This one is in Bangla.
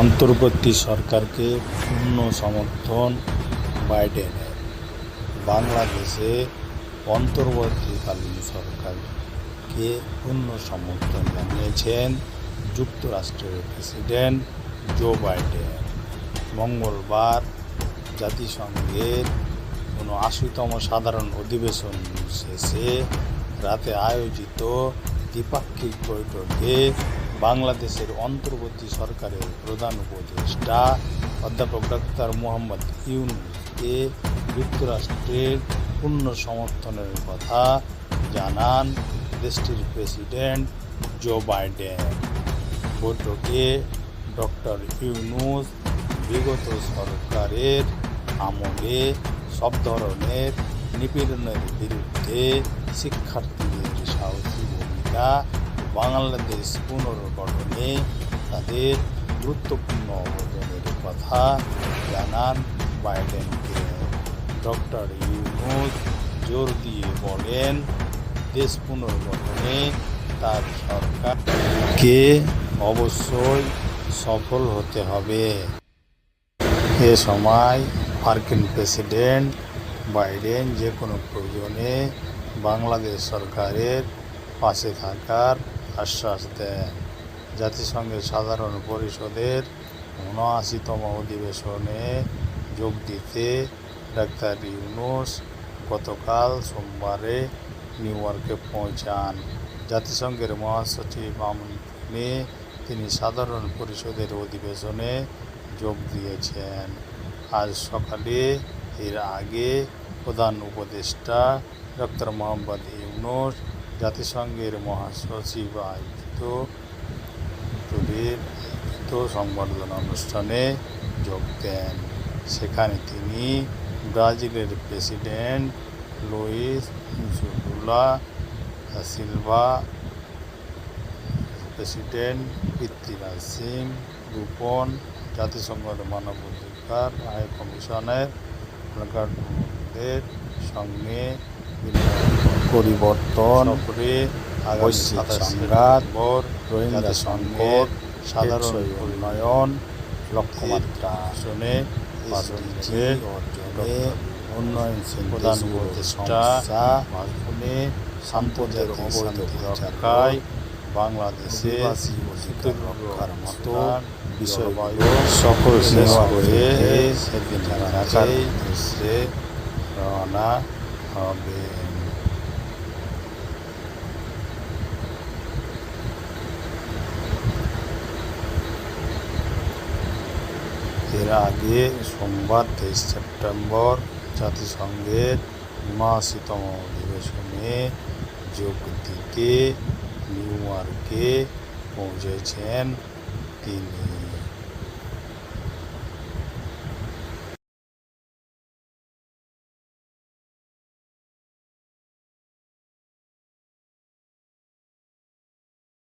অন্তর্বর্তী সরকারকে পূর্ণ সমর্থন বাইডেনের বাংলাদেশে অন্তর্বর্তীকালীন সরকারকে পূর্ণ সমর্থন জানিয়েছেন যুক্তরাষ্ট্রের প্রেসিডেন্ট জো বাইডেন। মঙ্গলবার জাতিসংঘের উনআশিতম সাধারণ অধিবেশন শেষে রাতে আয়োজিত দ্বিপাক্ষিক বৈঠকে বাংলাদেশের অন্তর্বর্তী সরকারের প্রধান উপদেষ্টা অধ্যাপক ডাক্তার মোহাম্মদ ইউনুসকে যুক্তরাষ্ট্রের পূর্ণ সমর্থনের কথা জানান দেশটির প্রেসিডেন্ট জো বাইডেন। বৈঠকে ডক্টর ইউনুস বিগত সরকারের আমলে সব ধরনের নিপীড়নের বিরুদ্ধে শিক্ষার্থীদের সাহসী ভূমিকা বাংলাদেশ পুনর্গঠনে তাদের গুরুত্বপূর্ণ অবদানের কথা জানান বাইডেনকে। ডক্টর ইউনুস জোর দিয়ে বলেন, দেশ পুনর্গঠনে তার সরকারকে অবশ্যই সফল হতে হবে। এ সময় মার্কিন প্রেসিডেন্ট বাইডেন যে কোনো প্রয়োজনে বাংলাদেশ সরকারের পাশে থাকার আশ্বাস দেন জাতিসংঘের সাধারণ পরিষদের উনআশিতম অধিবেশনে যোগ দিতে ডাক্তার ইউনুস গতকাল সোমবারে নিউ ইয়র্কে পৌঁছান। জাতিসংঘের মহাসচিব আমন্ত্রণে তিনি সাধারণ পরিষদের অধিবেশনে যোগ দিয়েছেন। আজ সকালে এর আগে প্রধান উপদেষ্টা ডক্টর মোহাম্মদ ইউনুস জাতিসংঘের মহাসচিব আয়োজিত আয়োজিত সংবর্ধনা অনুষ্ঠানে যোগ দেন। সেখানে তিনি ব্রাজিলের প্রেসিডেন্ট লুইস জুলুলা সিলভা, প্রেসিডেন্ট পৃথ্বীরাজ সিং রূপন, জাতিসংঘের মানবাধিকার হাই কমিশনের সঙ্গে পরিবর্তন বৈশ্বিক সংঘাত রোহিঙ্গা সংঘের সাধারণ উন্নয়ন লক্ষ্যমাত্রা শুনে অর্জনে উন্নয়নশীল অবৈধ রক্ষায় বাংলাদেশে অধিকার রক্ষার মতো বিষয়গুলো সকল শেষ করে সেদিন ঢাকার উদ্দেশ্যে রওনা হবে এর আগে সোমবার তেইশ সেপ্টেম্বর জাতিসংঘের উনআশিতম অধিবেশনে যোগ দিতে নিউ ইয়র্কে পৌঁছেছেন তিনি।